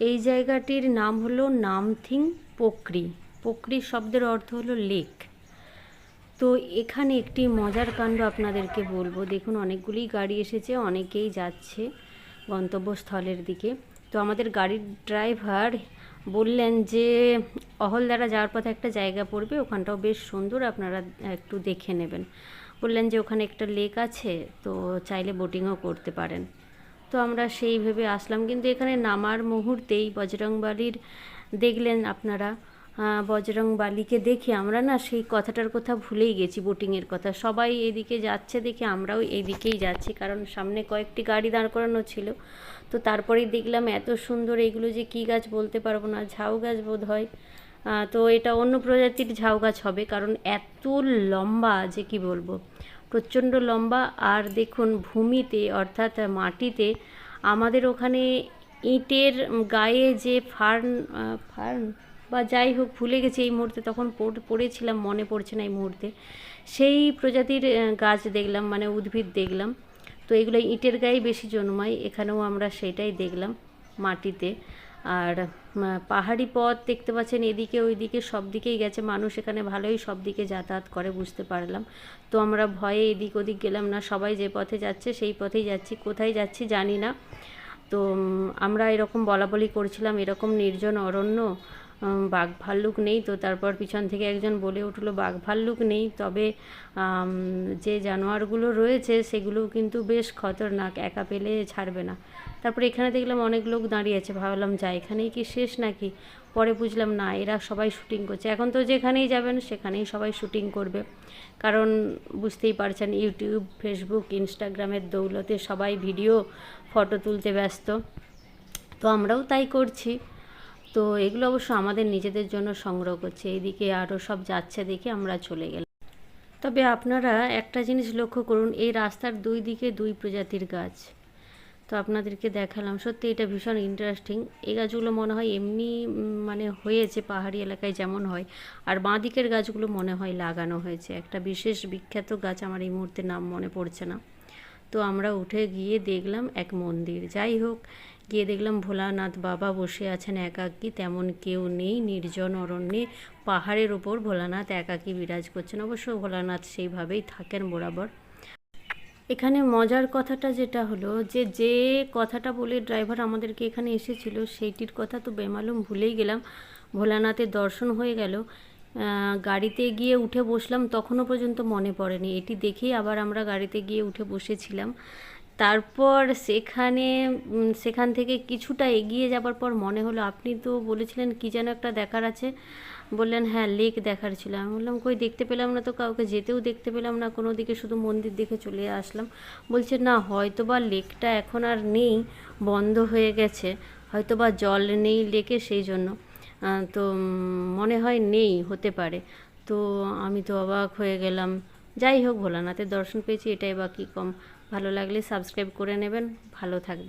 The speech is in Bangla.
এই জায়গাটির নাম হলো নামথিং পোকরি। পোকরি শব্দের অর্থ হলো লেক। তো এখানে একটি মজার কাণ্ড আপনাদেরকে বলব। দেখুন, অনেকগুলি গাড়ি এসেছে, অনেকেই যাচ্ছে গন্তব্যস্থলের দিকে। তো আমাদের গাড়ির ড্রাইভার বললেন যে অহলদারা যাওয়ার পথে একটা জায়গা পড়বে, ওখানটাও বেশ সুন্দর, আপনারা একটু দেখে নেবেন। বললেন যে, ওখানে একটা লেক আছে, তো চাইলে বোটিংও করতে পারেন। তো আমরা সেই ভেবে আসলাম। কিন্তু এখানে নামার মুহূর্তেই বজরংবালির দেখলেন আপনারা আহ, বজরংবালিকে দেখে আমরা না সেই কথাটার কথা ভুলেই গেছি বোটিংয়ের কথা। সবাই এদিকে যাচ্ছে দেখে আমরাও এদিকেই যাচ্ছি কারণ সামনে কয়েকটি গাড়ি দাঁড় করানো ছিল। তো তারপরেই দেখলাম এত সুন্দর এইগুলো যে কী গাছ বলতে পারব না ঝাউ গাছ বোধ হয়। তো এটা অন্য প্রজাতির ঝাউ গাছ হবে কারণ এত লম্বা যে কি বলব। প্রচণ্ড লম্বা আর দেখুন ভূমিতে অর্থাৎ মাটিতে আমাদের ওখানে ইটের গায়ে যে ফার্ন ফার্ন বা যাই হোক ভুলে গেছি এই মুহূর্তে, তখন পড়- পড়েছিলাম, মনে পড়ছে না এই মুহূর্তে। সেই প্রজাতির গাছ দেখলাম মানে উদ্ভিদ দেখলাম। তো এগুলো ইটের গায়ে বেশি জন্মায়, এখানেও আমরা সেটাই দেখলাম মাটিতে। আর পাহাড়ি পথ দেখতে পাচ্ছেন এদিকে ওইদিকে সব দিকেই গেছে। মানুষ এখানে ভালোই সব দিকে যাতায়াত করে, বুঝতে পারলাম। তো আমরা ভয়ে এদিক ওদিক গেলাম না, সবাই যে পথে যাচ্ছে সেই পথেই যাচ্ছি। কোথায় যাচ্ছি জানি না। তো আমরা এরকম বলা বলি করছিলাম, এরকম নির্জন অরণ্য। বাঘ ভাল্লুক নেই। তো তারপর পিছন থেকে একজন বলে উঠল, বাঘ ভাল্লুক নেই, তবে যে জানোয়ারগুলো রয়েছে সেগুলো কিন্তু বেশ খতরনাক, একা পেলে ছাড়বে না। তারপরে এখানে দেখলাম অনেক লোক দাঁড়িয়ে আছে। ভাবলাম, যা, এখানেই কি শেষ নাকি? পরে বুঝলাম, না, এরা সবাই শুটিং করছে। এখন তো যেখানেই যাবেন, সেখানেই সবাই শুটিং করবে। কারণ, বুঝতেই পারছেন, ইউটিউব, ফেসবুক, ইনস্টাগ্রামের দৌলতে সবাই ভিডিও, ফটো তুলতে ব্যস্ত। তো আমরাও তাই করছি। তো এগুলো অবশ্য আমাদের নিজেদের জন্য সংগ্রহ করছে। এইদিকে আরও সব যাচ্ছে দেখে আমরা চলে গেলাম। তবে আপনারা একটা জিনিস লক্ষ্য করুন, এই রাস্তার দুই দিকে দুই প্রজাতির গাছ। তো আপনাদেরকে দেখালাম, সত্যি এটা ভীষণ ইন্টারেস্টিং এই গাছগুলো মনে হয় এমনি মানে হয়েছে পাহাড়ি এলাকায় যেমন হয়। আর বাঁ দিকের গাছগুলো মনে হয় লাগানো হয়েছে। একটা বিশেষ বিখ্যাত গাছ আমার এই মুহূর্তে নাম মনে পড়ছে না। তো আমরা উঠে গিয়ে দেখলাম এক মন্দির। যাই হোক, গিয়ে দেখলাম ভোলানাথ বাবা বসে আছেন একাকী, তেমন কেউ নেই, নির্জন অরণ্যে। পাহাড়ের ওপর ভোলানাথ একাকী বিরাজ করছেন। অবশ্য ভোলানাথ সেইভাবেই থাকেন বরাবর। এখানে মজার কথাটা যেটা হলো যে যে কথাটা বলে ড্রাইভার আমাদেরকে এখানে এসেছিল, সেইটির কথা তো বেমালুম ভুলেই গেলাম। ভোলানাথের দর্শন হয়ে গেল। গাড়িতে গিয়ে উঠে বসলাম, তখনও পর্যন্ত মনে পড়েনি। এটি দেখেই আবার আমরা গাড়িতে গিয়ে উঠে বসেছিলাম। তারপর সেখানে সেখান থেকে কিছুটা এগিয়ে যাবার পর মনে হলো, আপনি তো বলেছিলেন কি যেন একটা দেখার আছে। বললেন হ্যাঁ লেক দেখার ছিল। আমি বললাম, কই, দেখতে পেলাম না তো কাউকে, যেতেও দেখতে পেলাম না। কোনো দিকে শুধু মন্দির দেখে চলে আসলাম। বলছে, না হয়তো বা লেকটা এখন আর নেই, বন্ধ হয়ে গেছে। হয়তো বা জল নেই লেকে সেই জন্য। তো মনে হয় নেই, হতে পারে। তো আমি তো অবাক হয়ে গেলাম। যাই হোক, ভোলানাথের দর্শন পেয়েছি, এটাই বাকি কম। ভালো লাগলে সাবস্ক্রাইব করে নেবেন। ভালো থাকবেন।